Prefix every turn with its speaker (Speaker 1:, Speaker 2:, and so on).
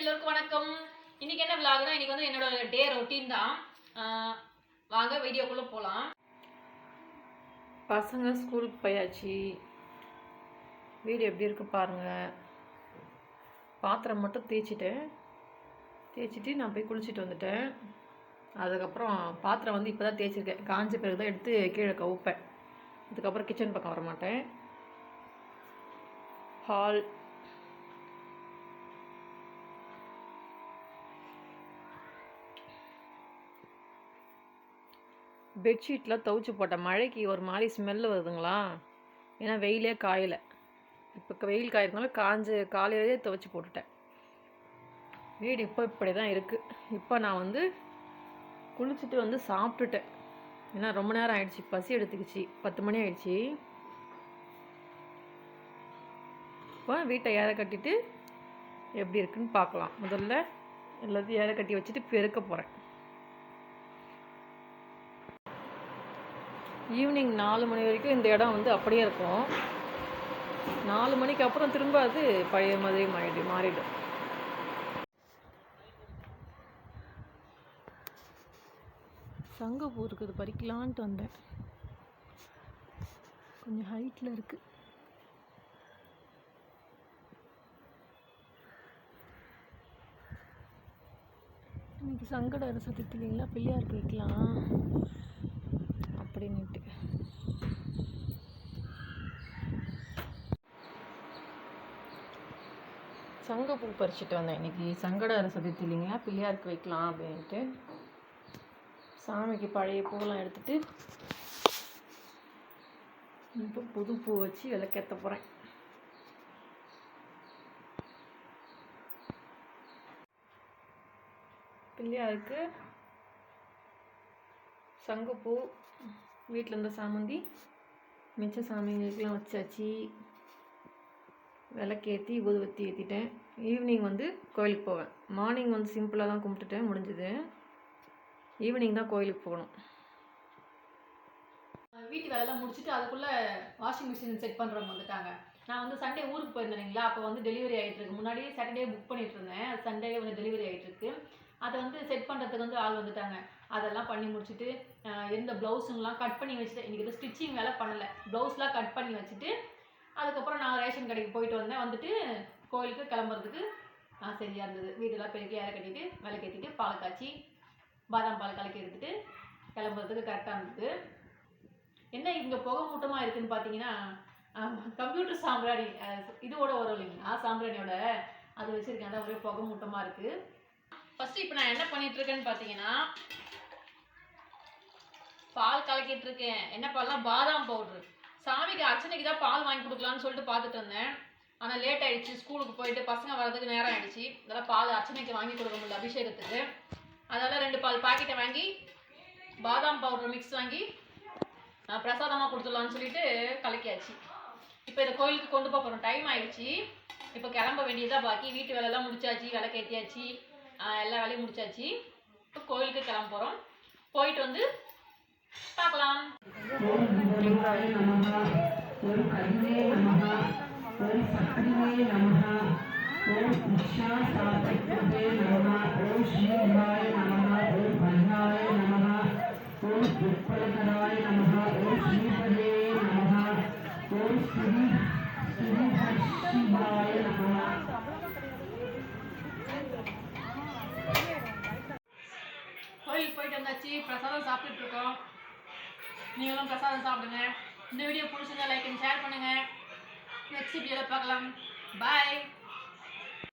Speaker 1: எல்லோருக்கும் வணக்கம். இன்னைக்கு என்ன விளாகுனா இன்னைக்கு வந்து என்னோட டே ரொட்டீன் தான். வாங்க வீடியோக்குள்ளே போகலாம்
Speaker 2: பசங்க ஸ்கூலுக்கு போயாச்சு. வீடு எப்படி இருக்கு பாருங்க. பாத்திரம் மட்டும் தேய்ச்சிட்டேன். தேய்ச்சிட்டு நான் போய் குளிச்சுட்டு வந்துட்டேன். அதுக்கப்புறம் பாத்திரம் வந்து இப்போ தான் தேய்ச்சிருக்கேன். காஞ்ச பிறகு தான் எடுத்து கீழே கவுப்பேன். அதுக்கப்புறம் கிச்சன் பக்கம் வரமாட்டேன். ஹால் பெட்ஷீட்லாம் துவச்சி போட்டேன் மழைக்கு ஒரு மாதிரி ஸ்மெல் வருதுங்களா? ஏன்னா வெயிலே காயலை. இப்போ வெயில் காயிருந்தாலும் காஞ்சு காலையிலேயே துவைச்சி போட்டுட்டேன். வீடு இப்போ இப்படி தான் இருக்குது இப்போ நான் வந்து குளிச்சுட்டு வந்து சாப்பிட்டுட்டேன். ஏன்னா ரொம்ப நேரம் ஆயிடுச்சு. பசி எடுத்துக்கிச்சு. பத்து மணி ஆயிடுச்சு. இப்போ வீட்டை ஏற கட்டிட்டு எப்படி இருக்குன்னு பார்க்கலாம். முதல்ல எல்லாத்தையும் ஏற கட்டி வச்சுட்டு பெருக்க போகிறேன் ஈவினிங் நாலு மணி வரைக்கும் இந்த இடம் வந்து அப்படியே இருக்கும். நாலு மணிக்கு அப்புறம் திரும்ப அது பழைய மாதிரி மாறிடு மாறிடும். சங்கப்பூ இருக்குது பறிக்கலான்ட்டு வந்தேன். கொஞ்சம் ஹைட்டில் இருக்குது இன்னைக்கு சங்கட அரசு இல்லைங்களா பிள்ளையாருக்கு வைக்கலாம் சங்கப்பூ பறிச்சுட்டு வந்தேன். இன்னைக்கு சங்கடார சதுர்த்தி இல்லைங்களா? பிள்ளையாருக்கு வைக்கலாம் அப்படின்ட்டு. சாமிக்கு பழைய பூவெல்லாம் எடுத்துகிட்டு இப்போ புது பூ வச்சு விளக்கேற்ற போகிறேன் பிள்ளையாருக்கு சங்குப்பூ வீட்டில் இருந்த சாமந்தி மிச்ச சாமிங்களுக்கெல்லாம் வச்சாச்சு. விளக்கேற்றி ஊதுவத்தி ஏற்றிட்டேன் ஈவினிங் வந்து கோயிலுக்கு போவேன். மார்னிங் வந்து சிம்பிளாக தான் கும்பிட்டுட்டேன் முடிஞ்சது. ஈவினிங் தான் கோயிலுக்கு போகணும்.
Speaker 1: வீட்டு வேலைலாம் முடிச்சுட்டு அதுக்குள்ளே வாஷிங் மிஷின் செட் பண்ணுறவங்க வந்துட்டாங்க. நான் வந்து சண்டே ஊருக்கு போயிருந்தேன் இல்லைங்களா? அப்போ வந்து டெலிவரி ஆகிட்டு இருக்கு. முன்னாடி சாட்டர்டே புக் பண்ணிட்டு இருந்தேன். சண்டே வந்து டெலிவரி ஆகிட்டு இருக்கு. அதை வந்து செட் பண்ணுறதுக்கு வந்து ஆள் வந்துட்டாங்க. அதெல்லாம் பண்ணி முடிச்சுட்டு எந்த இருந்த கட் பண்ணி வச்சுட்டு இன்றைக்கி வந்து ஸ்டிச்சிங் வேலை பண்ணல. ப்ளவுஸ்லாம் கட் பண்ணி வச்சுட்டு அதுக்கப்புறம் நான் ரேஷன் கடைக்கு போயிட்டு வந்தேன். வந்துட்டு கோயிலுக்கு கிளம்புறதுக்கு ஆஹ் சரியா இருந்தது. வீடெல்லாம் பெருக்கி ஏற கட்டிட்டு விளக்கேற்றிட்டு பால் காய்ச்சி பாதாம் பால் கலக்கி எடுத்துட்டு கிளம்புறதுக்கு கரெக்டாக இருந்தது. என்ன இங்கே புகை மூட்டமாக இருக்குதுன்னு பார்த்தீங்கன்னா கம்ப்யூட்டர் சாம்பிராணி இதோட வரும் இல்லைங்களா சாம்பிராணியோட அது வச்சுருக்கேன். அதான் ஒரே புகை மூட்டமாக இருக்குது ஃபஸ்ட்டு இப்போ நான் என்ன பண்ணிகிட்ருக்கேன்னு பார்த்தீங்கன்னா பால் கலக்கிட்டு இருக்கேன். என்ன பால்னா பாதாம் பவுட்ரு சாமிக்கு அர்ச்சனைக்கு தான் பால் வாங்கி கொடுக்கலான்னு சொல்லிட்டு பார்த்துட்டு இருந்தேன். ஆனால் லேட் ஆயிடுச்சு ஸ்கூலுக்கு போயிட்டு பசங்க வர்றதுக்கு நேரம் ஆயிடுச்சு. இதெல்லாம் பால் அர்ச்சனைக்கு வாங்கி கொடுக்க முடியல அபிஷேகத்துக்கு. அதனால் ரெண்டு பால் பாக்கெட்டை வாங்கி பாதாம் பவுடர் மிக்ஸ் வாங்கி நான் பிரசாதமாக கொடுத்துடலான்னு சொல்லிட்டு கலக்கியாச்சு. இப்போ இதை கோயிலுக்கு கொண்டு போக போகிறோம் டைம் ஆயிடுச்சு. இப்போ கிளம்ப வேண்டியதாக பாக்கி. வீட்டு வேலைலாம் முடிச்சாச்சு விளக்கேற்றியாச்சு எல்லா வேலையும் முடிச்சாச்சு. இப்போ கோயிலுக்கு கிளம்ப போகிறோம் போயிட்டு வந்து பார்க்கலாம்.
Speaker 3: ஓம் குருவாய நமஹ ஓம் கருணே நமஹ ஓம் சக்திவே நமஹ ஓம் உஷா சாத்தே நமஹ ஓம் ஸ்ரீவாய நமஹ ஓம் பன்னாய நமஹ ஓம் உட்பலகராய நமஹ ஓம் ஸ்ரீபதே நமஹ ஓம் ஸ்ரீ ஸ்ரீஹர்ஷிவாய நமஹ
Speaker 1: கோயிலுக்கு போயிட்டு வந்தாச்சு பிரசாதம் சாப்பிட்டுட்டு இருக்கோம் நீங்களும் பிரசாதம் சாப்பிடுங்க. இந்த வீடியோ பிடிச்சிருந்தா லைக் அண்ட் ஷேர் பண்ணுங்கள் நெக்ஸ்ட் வீடியோவில் பார்க்கலாம். பாய்